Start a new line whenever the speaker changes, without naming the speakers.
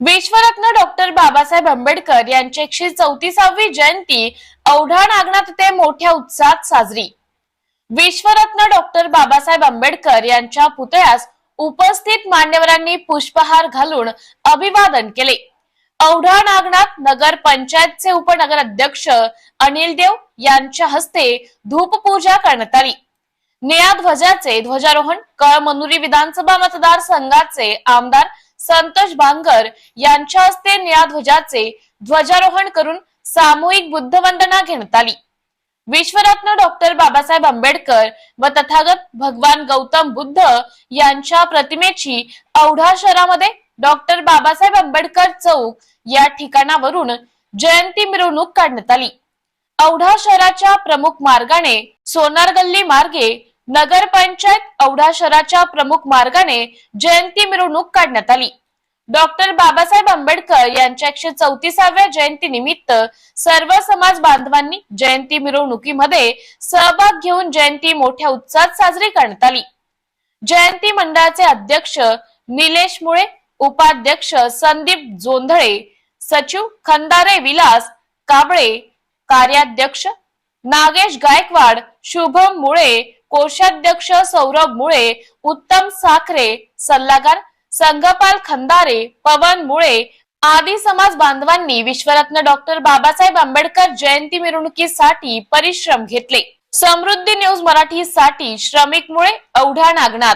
विश्वरत्न doctor Babasaheb Ambedkar यांची एकशे चौतीसावी जयंती औढा नागनाथ ते मोठ्या उत्साहात साजरी. विश्वरत्न डॉक्टर बाबासाहेब आंबेडकर यांच्या पुतळ्यास उपस्थित मान्यवरांनी पुष्पहार घालून अभिवादन केले. औढा नागनाथ नगर पंचायतचे उपनगर अध्यक्ष अनिल देव यांच्या हस्ते धूपपूजा करण्यात आली. निळ्या ध्वजाचे ध्वजारोहण कळमनुरी विधानसभा मतदारसंघाचे आमदार संतोष बांगर यांच्या हस्ते निळ्या ध्वजाचे ध्वजारोहण करून सामूहिक बुद्धवंदना घेण्यात आली. विश्वरत्न डॉक्टर बाबासाहेब आंबेडकर व तथागत भगवान गौतम बुद्ध यांच्या प्रतिमेची औढा शहरामध्ये डॉक्टर बाबासाहेब आंबेडकर चौक या ठिकाणावरून जयंती मिरवणूक काढण्यात आली. औढा शहराच्या प्रमुख मार्गाने सोनार गल्ली मार्गे नगरपंचायत औढा शहराच्या प्रमुख मार्गाने जयंती मिरवणूक काढण्यात आली. डॉक्टर बाबासाहेब आंबेडकर यांच्या एकशे चौतीसाव्या जयंती निमित्त सर्व समाज बांधवांनी जयंती मिरवणुकीमध्ये सहभाग घेऊन जयंती मोठ्या उत्साहात साजरी करण्यात आली. जयंती मंडळाचे अध्यक्ष निलेश मुळे उपाध्यक्ष संदीप जोंधळे सचिव खंदारे विलास काबळे कार्याध्यक्ष नागेश गायकवाड शुभम मुळे कोषाध्यक्ष सौरभ मुळे उत्तम साखरे सल्लागार संघपाल खंदारे पवन मुळे आदी समाज बांधवांनी विश्वरत्न डॉक्टर बाबासाहेब आंबेडकर जयंती मिरवणुकीसाठी परिश्रम घेतले. समृद्धी न्यूज मराठी साठी श्रमिक मुळे औढा नागनाथ.